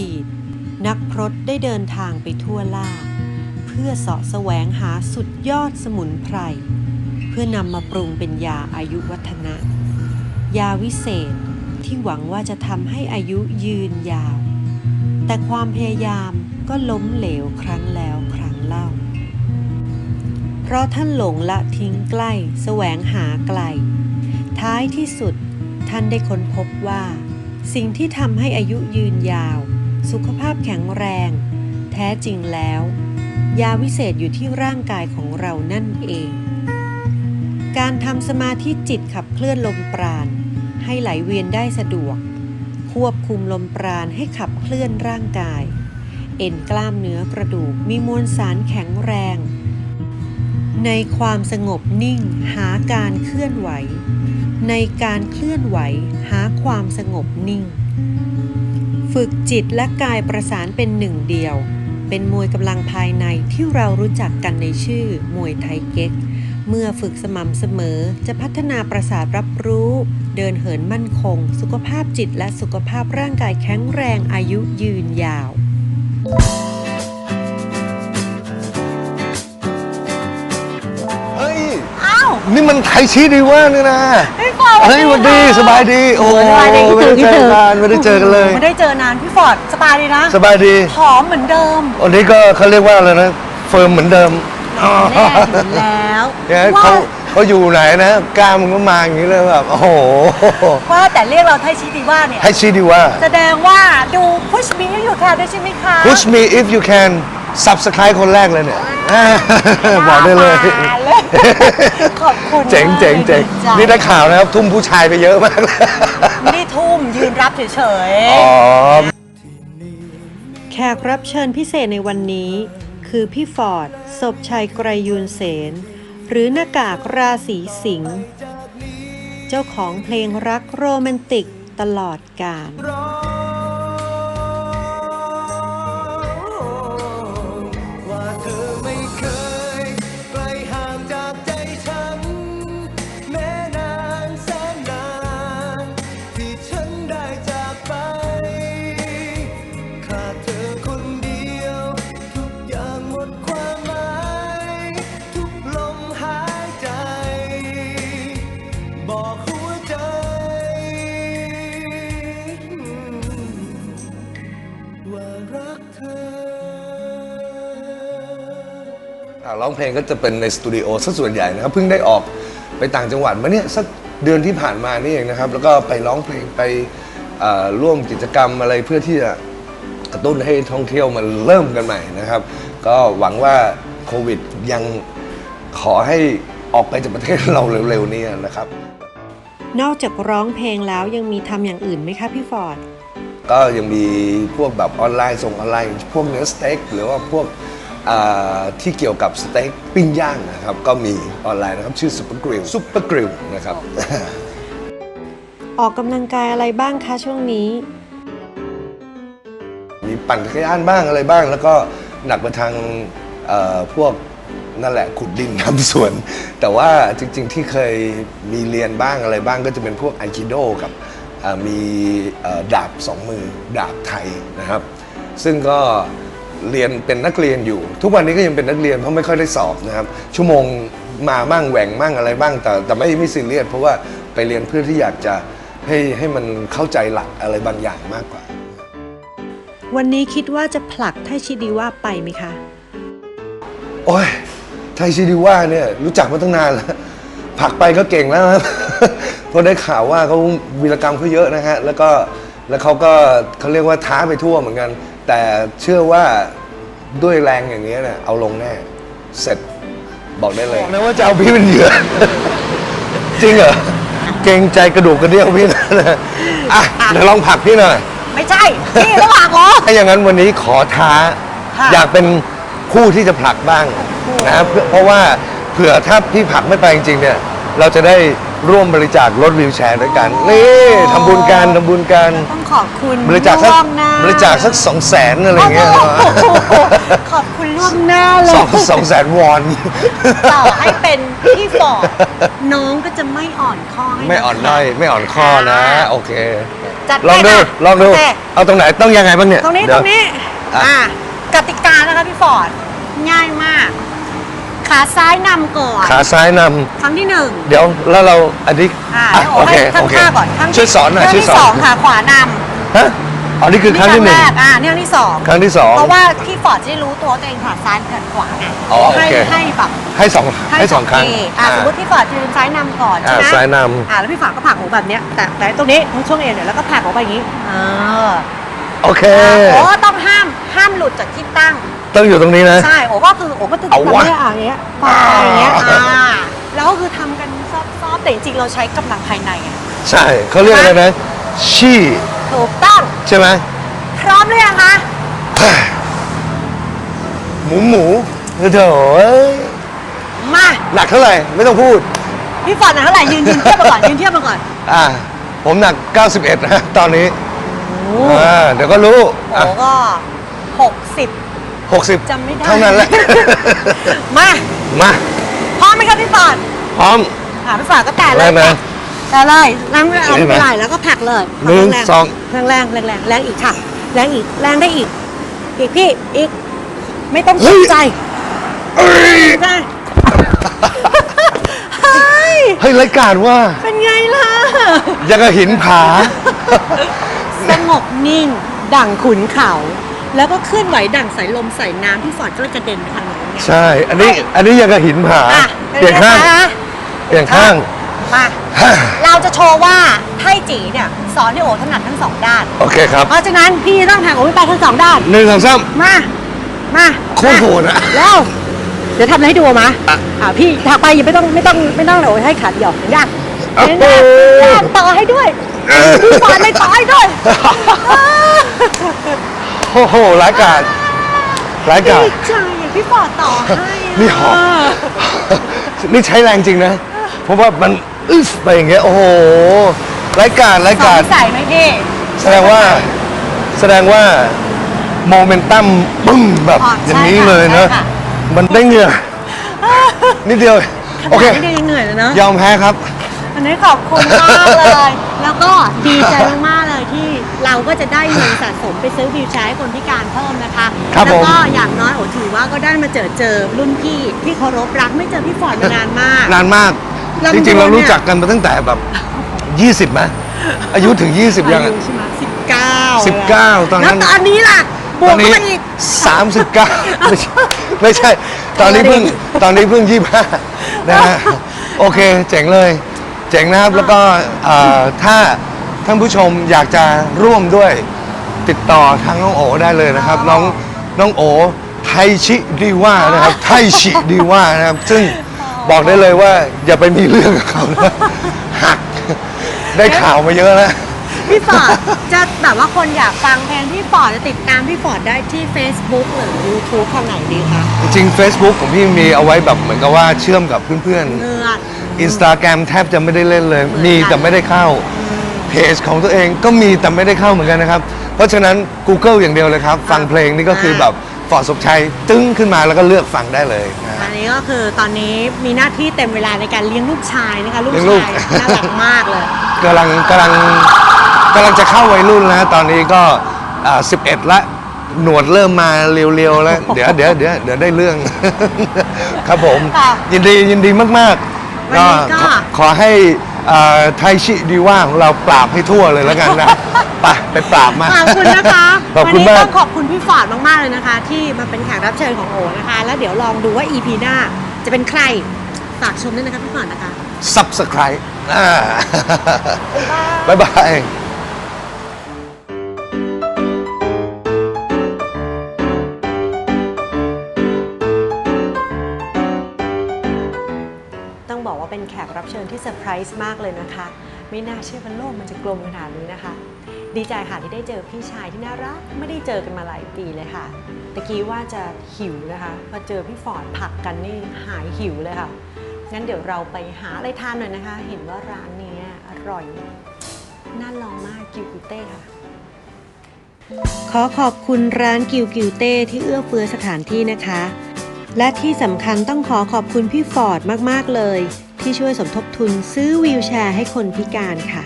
ดีต นักพรตได้เดินทางไปทั่วล่า เพื่อเสาะแสวงหาสุดยอดสมุนไพร เพื่อนำมาปรุงเป็นยาอายุวัฒนะ ยาวิเศษที่หวังว่าจะทำให้อายุยืนยาว แต่ความพยายามก็ล้มเหลวครั้งแล้วครั้งเล่า เพราะท่านหลงละทิ้งใกล้แสวงหาไกล ท้ายที่สุดท่านได้ค้นพบว่า สิ่งที่ทำให้อายุยืนยาว สุขภาพแข็งแรง แท้จริงแล้ว ยาวิเศษอยู่ที่ร่างกายของเรานั่นเอง การทำสมาธิจิตขับเคลื่อนลมปราณ ให้ไหลเวียนได้สะดวก ควบคุมลมปราณให้ขับเคลื่อนร่างกาย เอ็นกล้ามเนื้อกระดูกมีมวลสารแข็งแรง ในความสงบนิ่งหาการเคลื่อนไหว ในการเคลื่อนไหวหาความสงบนิ่ง ฝึกจิตและกายประสานเป็นหนึ่งเดียว เป็นมวยกำลังภายในที่เรารู้จักกันในชื่อ มวยไทยเก๊ก เมื่อฝึกสม่ำเสมอจะพัฒนาประสาทรับรู้ เดินเหินมั่นคง สุขภาพจิตและสุขภาพร่างกายแข็งแรงอายุยืนยาวเนี่มันไทยชีดีว่านี่นะพี่ฟอร์ดเฮ้ยสวัสดีสบายดีโอ้สบายดีไม่ได้เจอกันไม่ได้เจอกันเลยไม่ได้เจอนานพี่ฟอร์ดสบายดีนะสบายดีผอมเหมือนเดิมวันนี้ก็เขาเรียกว่าอะไรนะเฟิร์มเหมือนเดิมแน่เห็นแล้วเนี่ยว่าเขาเขาอยู่ไหนนะกล้ามมันก็มาอย่างนี้เลยแบบโอ้โหว่าแต่เรียกเราไทยชิดีว่าเนี่ยไทยชีดีว่าแสดงว่าดูพุชมีอยู่ค่ะด้วยใช่ไหมคะ push me if you can subscribe คนแรกเลยเนี่ยบอกได้เลยมาเลยขอบคุณเจ๋งเจ๋งเจ๋งดีใจนี่ได้ข่าวนะครับ ทุ่มผู้ชายไปเยอะมากเลยไม่ได้ทุ่มยืนรับเฉยอ๋อแขกรับเชิญพิเศษในวันนี้ คือพี่ฟอร์ดศพชัยไกรยูนเสน หรือหน้ากากราศีสิงห์เจ้าของเพลงรักโรแมนติกตลอดกาล เธออ่าร้องเพลงก็จะเป็นในสตูดิโอซะส่วนใหญ่นะครับ เพิ่งได้ออกไปต่างจังหวัดมาเนี่ยสักเดือนที่ผ่านมานี่เองนะครับ แล้วก็ไปร้องเพลงไปร่วมกิจกรรมอะไรเพื่อที่จะกระตุ้นให้ท่องเที่ยวมันเริ่มกันใหม่นะครับ ก็หวังว่าโควิดยังขอให้ออกไปจากประเทศเราเร็วๆนี้นะครับ นอกจากร้องเพลงแล้วยังมีทำอย่างอื่นไหมคะพี่ฟอร์ด ก็ยังมีพวกแบบออนไลน์ส่งออนไลน์ พวกเนื้อสเต็กหรือว่าพวกอ่าที่เกี่ยวกับสเต็กปิ้งย่างนะครับ ก็มีออนไลน์นะครับ ชื่อ Super Grill Super Grill นะครับ ออกกำลังกายอะไรบ้างคะช่วงนี้ มีปั่นจักรยานบ้างอะไรบ้าง แล้วก็หนักไปทางเอ่อพวกนั่นแหละขุดดินทำสวน แต่ว่าจริงๆที่เคยมีเรียนบ้างอะไรบ้างก็จะเป็นพวกไอคิโดกับเอ่อ มีเอ่อดาบสองมือดาบไทยนะครับ ซึ่งก็เรียนเป็นนักเรียนอยู่ ทุกวันนี้ก็ยังเป็นนักเรียนเพราะไม่ค่อยได้สอบนะครับ ชั่วโมงมามั่งแหว่งมั่งอะไรบ้างแต่แต่ไม่ไม่ซีเรียสเพราะว่าไปเรียนเพื่อที่อยากจะให้ให้มันเข้าใจหลักอะไรบางอย่างมากกว่า วันนี้คิดว่าจะผลักไทชิดีว่าไปไหมคะ โอ้ยไทยชิดิว่าเนี่ยรู้จักมาตั้งนานแล้วผลักไปก็เก่งแล้วครับ เพราะได้ข่าวว่าเขาวีรกรรมเขาเยอะนะฮะแล้วก็แล้วเขาก็เขาเรียกว่าท้าไปทั่วเหมือนกัน แต่เชื่อว่าด้วยแรงอย่างนี้ยเนี่ยเอาลงแน่เสร็จบอกได้เลยบอกเลยว่าจะเอาพี่เป็นเหยื่อ จริงเหรอเกรงใจกระดูกกระเดี่ยวพี่นะอะเดี๋ยวลองผลักพี่หน่อยๆไม่ใช่นี่ระหว่างเหรอถ้าอย่างนั้นวันนี้ขอท้าค่ะอยากเป็นผู้ที่จะผลักบ้างนะเพื่อเพราะว่าเผื่อถ้าพี่ผลักไม่ไปจริงๆเนี่ย เราจะได้ ร่วมบริจาครถวีลแชร์ด้วยกันนี่ทำบุญกันทำบุญกัน ต้องขอบคุณบริจาคสักล่วงหน้าบริจาคสักสองแสนอะไรเงี้ยโอ้โหขอบคุณล่วงหน้าเลยสองสองแสนวอน ต่อให้เป็นพี่ฟอร์ดน้องก็จะไม่อ่อนข้อให้ไม่อ่อนน้อยไม่อ่อนข้อนะ โอเค จัดลองดูไปค่ะลองดู โเคเอาตรงไหนต้องยังไงบ้างเนี่ยตรงนี้เดี๋ตยวรงนี้อะ อะกติกานะคะพี่ฟอร์ดง่ายมาก ขาซ้ายนำก่อนขาซ้ายนครั้งที่หนึ่งำเดี๋ยวแล้วเราอันนี้อ่าอะให้โอเค ข้างโอเคข้างก่อนข้างช่วยสอนหน่อยครั้งช่วยที่สสอองนค่ะขวานำฮะอ๋อนี่คือครั้งที่หนึ่งแรกอ่านี่ครั้งที่สองครั้งที่สอง เพราะว่าพี่ฟอร์ดจะได้รู้ตัวตัวเองขาซ้ายกับขวาไงอ๋อโอให้เค ให้แบบให้สองให้สองครั้งทีอะสมมติพี่ฟอร์ดยืนซ้ายนำก่อนอ่าใช่ไหมซ้ายนำ อ่าแล้วพี่ฟอร์ดก็ผลักหัวแบบเนี้ยแต่แต่ตรงนี้ตรงช่วงเอวเนี่ยแล้วก็ผลักออกไปอย่างนี้เออ โอเค โอ้ต้องห้ามห้ามหลุดจากที่ตั้ง ต้องอยู่ตรงนี้นะ ใช่โอ้ก็คือโอ้ก็จะเอาทำวะ ได้อะอย่างเงี้ยปาอย่างเงี้ยอ่าแล้วก็คือทำกันซอบๆแต่จริงๆเราใช้กำลังภายในไงใช่เขาเรียกอะไรนะชี่ถูกต้องใช่ไหมพร้อมหรือยังคะหมูหมูเถอะเอ้ยมาหนักเท่าไหร่ไม่ต้องพูด พี่ฟอร์ดหนักเท่าไหร่ยืนยืนเทียบมาก่อนยืนเทียบมาก่อนอ่า ผมหนัก 91นะตอนนี้โอ้อ่าเดี๋ยวก็รู้อะโหก็หกสิบ 60จำไม่ได้ เท่านั้นแหละ มามาพร้อมไหมครับพี่ฟอร์ดพร้อมอ่าพี่ฟอร์ดก็แตะเลได้ยไหมแตะเลยแรงไม่เอาได้ไม่ไหมเป็นไรแล้วก็ผลักเลยหนึ่งแรงสอง แรงแรงแรงแรงแรงอีกค่ะ แรงอีกแรงได้อีก อีกพี่อีก ไม่ต้องตกใจเอ้ยได้เฮ้ยเฮ้ยรายการว่า เป็นไงล่ะ ยังกับหินผา สงบนิ่ง ดั่งขุนเขา แล้วก็เคลื่อนไหวดั่งสายลมสายน้ำที่ฟอร์ดก็เลยกระเด็นไปทางโน้นไง ใช่ อันนี้อันนี้ยังกับหินผาอะเปลี่ยนข้างป็ไคะเปลี่ยนข้าง มาเราจะโชว์ว่าไทจีเนี่ยสอนให้โอถนัดทั้งสองด้าน โอเคครับเพราะฉะนั้นพี่ต้องแทงโอไปทั้งสองด้าน หนึ่งสองสาม มา มาโคตรโหดอะแล้ว เดี๋ยวทำอะไรให้ดูมาอะอ่าพี่ถักไปอย่าไม่ต้องไม่ต้องไม่ต้องเลยโอ้ยให้ขาเดียวเห็นยังโอ้โหเห็นยังต่อให้ด้วยเออพี่สอนเลยต่อให้ด้วยโอ้ โหรายการรายการดีใจอะพี่ฟอร์ดต่อให้อะนี่หอม นี่ใช้แรงจริงนะ เพราะว่ามันอึฟไปอย่างเงี้ย โอ้โหรายการรายสอการงใส่ไหมพี่ แสดงว่าแสดงว่าโมเมนตัมปึ้งแบบอ๋ออใช่ย่างนี้เลยเนอะใช่ค่ะ มันได้เหงื่อนิดเดียว โอเคขนาดนี้ยังเหนื่อยเลยเนอะยอมแพ้ครับ วันนี้ขอบคุณมากเลย แล้วก็ดีใจมากๆเลยที่เราก็จะได้เงินสะสมไปซื้อวิวแชร์ให้คนพิการเพิ่มนะคะ ครับแล้วก็ผม อย่างน้อยโอถือว่าก็ได้มาเจอเจอรุ่นพี่ที่เคารพรักไม่เจอพี่ฟอร์ดมานานมาก นานมาก ลำดวนจริงๆ เรารู้เนี่ยจักกันมาตั้งแต่แบบ 20ไหมอายุถึง 20 ยังอาอะ ยุใช่ไหมสิบเก้า19ตอนนั้น แล้วตอนนี้ล่ะบวกเข้าไปอีกสามสิบเก้าไม่ใช่ไม่ใช่ ตอนนี้เพิ่งตอนนี้เพิ่งยี่ห้านะฮะโอเค เจ๋งเลย เจ๋งนะครับแล้วก็เอ่อถ้าท่านผู้ชมอยากจะร่วมด้วยติดต่อทางน้องโอได้เลยนะครับ น้องน้องโอไทชิดีว่านะครับไทชิดีว่านะครับ ซึ่งบอกได้เลยว่าอย่าไปมีเรื่องกับเขานะหักได้ข่าวมาเยอะแล้ว พี่ฟอร์ดจะแบบว่าคนอยากฟังเพลงพี่ฟอร์ดจะติดตามพี่ฟอร์ดได้ที่ Facebook หรือ YouTube ทางไหนดีคะจริงๆ Facebook ของพี่มีเอาไว้แบบเหมือนกับว่าเชื่อมกับเพื่อนเนื้อๆ อินสตาแกรมแทบจะไม่ได้เล่นเลยเหมือนกันมีแต่ไม่ได้เข้าเพจของตัวเองก็มีแต่ไม่ได้เข้าเหมือนกันนะครับ เพราะฉะนั้น Google อย่างเดียวเลยครับ ฟังเพลงนี่ก็คือแบบฟอร์ดสมชัยตึ้งขึ้นมาแล้วก็เลือกฟังได้เลยนะ อันนี้ก็คือตอนนี้มีหน้าที่เต็มเวลาในการเลี้ยงลูกชายนะคะลูกเลี้ยงลูก ชายน่ารักมากเลย กำลังกำลังกำลังจะเข้าวัยรุ่นแล้วตอนนี้ก็อ่า11 ละ หนวดเริ่มมาเรียวๆแล้ว เดี๋ยวเดี๋ยวเดี๋ยวเดี๋ยวได้เรื่อง ครับผม ค่ะ ยินดียินดีมาก วันนี้ก็ ขอขอให้อ่าไทชิดีว่าของเราปราบให้ทั่วเลยแล้วกันนะ ไปไปปราบมาขอบคุณนะคะขอบวัคุณนี้มาก ต้องขอบคุณพี่ฟอร์ดมาก ๆ เลยนะคะ ที่มาเป็นแขกรับเชิญของโอนะคะ แล้วเดี๋ยวลองดูว่า EP หน้าจะเป็นใครฝากชมด้วยนะคะพี่ฟอร์ดนะคะ subscribe อ่าบ๊ายบาย ที่เซอร์ไพรส์มากเลยนะคะ ไม่น่าเชื่อว่าโลกมันจะกลมขนาดนี้นะคะ ดีใจค่ะที่ได้เจอพี่ชายที่น่ารัก ไม่ได้เจอกันมาหลายปีเลยค่ะตะกี้ว่าจะหิวนะคะพอเจอพี่ฟอร์ดผักกันนี่หายหิวเลยค่ะงั้นเดี๋ยวเราไปหาอะไรทานหน่อยนะคะ เห็นว่าร้านนี้อร่อยน่าลองมากกิวกิวเต้ค่ะ ขอขอบคุณร้านกิวกิวเต้ที่เอื้อเฟื้อสถานที่นะคะ และที่สำคัญต้องขอขอบคุณพี่ฟอร์ดมาก ๆ เลย ที่ช่วยสมทบทุนซื้อวีลแชร์ให้คนพิการค่ะ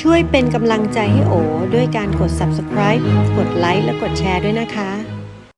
ช่วยเป็นกำลังใจให้โอด้วยการกด subscribe กดไลค์และกดแชร์ด้วยนะคะ